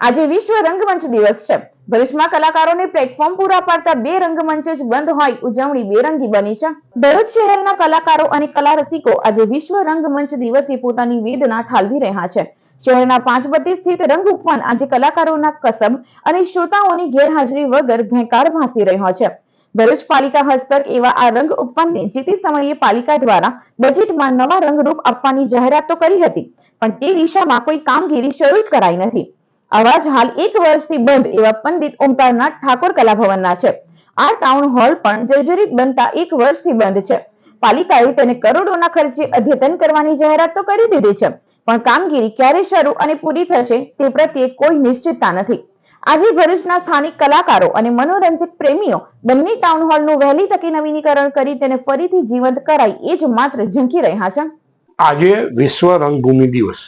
આજે વિશ્વ રંગમંચ દિવસ છે. ભરૂચમાં કલાકારોને પ્લેટફોર્મ પૂરા પાડતા બે રંગમંચ જ બંધ હોય, ઉજવણી બેરંગી બની છે. ભરૂચ શહેરના કલાકારો અને કલા રસિકો આજે વિશ્વ રંગમંચ દિવસે પોતાની વેદના ઠાલવી રહ્યા છે. શહેરના પાંચબત્તી સ્થિત રંગ ઉપવન આજે કલાકારોના કસબ અને શ્રોતાઓની ગેરહાજરી વગર ભેંકાર ભાસી રહ્યો છે. ભરૂચ પાલિકા હસ્તક એવા આ રંગ ઉપવનને જે તે સમયે પાલિકા દ્વારા બજેટમાં નવા રંગરૂપ આપવાની જાહેરાત તો કરી હતી, પણ તે દિશામાં કોઈ કામગીરી શરૂ જ કરાઈ નથી. આવા હાલ એક વર્ષથી બંધ એવા પંડિત ઓમકારનાથ ઠાકોર કલાભવનના છે. આ ટાઉન હોલ પણ જર્જરિત બનતા એક વર્ષથી બંધ છે. પાલિકાએ તેને કરોડોના ખર્ચે અદ્યતન કરવાની જાહેરાત તો કરી દીધી છે, પણ કામગીરી ક્યારે શરૂ અને પૂરી થશે તે પ્રત્યે કોઈ નિશ્ચિતતા નથી. આજે ભરૂચના સ્થાનિક કલાકારો અને મનોરંજક પ્રેમીઓ બંને ટાઉન હોલનું વહેલી તકે નવીનીકરણ કરી તેને ફરીથી જીવંત કરાય એ જ માત્ર ઝંખી રહ્યા છે. આજે વિશ્વ રંગભૂમિ દિવસ.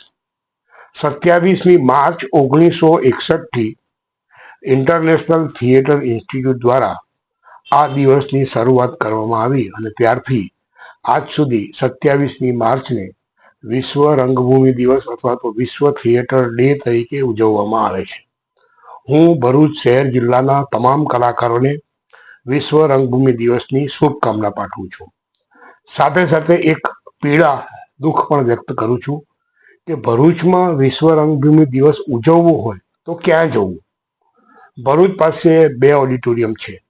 સત્યાવીસમી માર્ચ ઓગણીસો એકસઠથી ઇન્ટરનેશનલ થિયેટર ઇન્સ્ટિટ્યૂટ દ્વારા આ દિવસની શરૂઆત કરવામાં આવી અને ત્યારથી આજ સુધી સત્યાવીસમી માર્ચને વિશ્વ રંગભૂમિ દિવસ અથવા તો વિશ્વ થિયેટર ડે તરીકે ઉજવવામાં આવે છે. હું ભરૂચ શહેર જિલ્લાના તમામ કલાકારોને વિશ્વ રંગભૂમિ દિવસની શુભકામના પાઠવું છું. સાથે સાથે એક પીડા દુઃખ પણ વ્યક્ત કરું છું. કે ભરૂચમાં વિશ્વ રંગભૂમિ દિવસ ઉજવવો હોય તો ક્યાં જવું? ભરૂચ પાસે બે ઓડિટોરિયમ છે.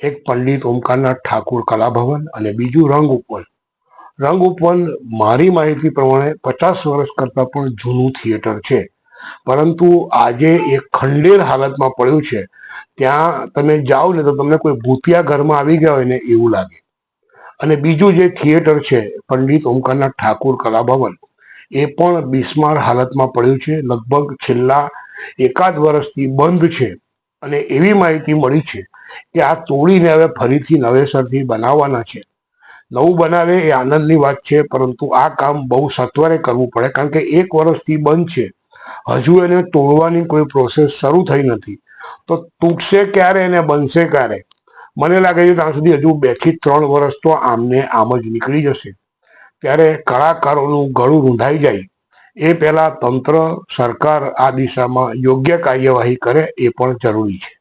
એક પંડિત ઓમકારનાથ ઠાકુર કલાભવન અને બીજું રંગ ઉપવન. રંગ ઉપવન મારી માહિતી પ્રમાણે પચાસ વર્ષ કરતાં પણ જૂનું થિયેટર છે. પરંતુ આજે એ ખંડેર હાલતમાં પડ્યું છે. ત્યાં તમે જાઓ ને તો તમને કોઈ ભૂતિયા ઘરમાં આવી ગયા હોય ને એવું લાગે. અને બીજું જે થિયેટર છે, પંડિત ઓમકારનાથ ઠાકુર કલાભવન એ પણ બિસ્માર હાલતમાં પડ્યું છે. લગભગ છેલ્લા એકાદ વર્ષથી બંધ છે અને એવી માહિતી મળી છે કે આ તોડીને હવે ફરીથી નવેસરથી બનાવવાના છે. નવું બનાવે એ આનંદની વાત છે, પરંતુ આ કામ બહુ સત્વરે કરવું પડે, કારણ કે એક વર્ષથી બંધ છે. હજુ એને તોડવાની કોઈ પ્રોસેસ શરૂ થઈ નથી. તો તૂટશે ક્યારે એને બનશે ક્યારે? મને લાગે છે ત્યાં સુધી હજુ બેથી ત્રણ વર્ષ તો આમને આમ જ નીકળી જશે. ત્યારે કલાકારોનું ગળું રૂંધાઈ જાય. એ પહેલા તંત્ર, સરકાર આ દિશામાં યોગ્ય કાર્યવાહી કરે એ પણ જરૂરી છે.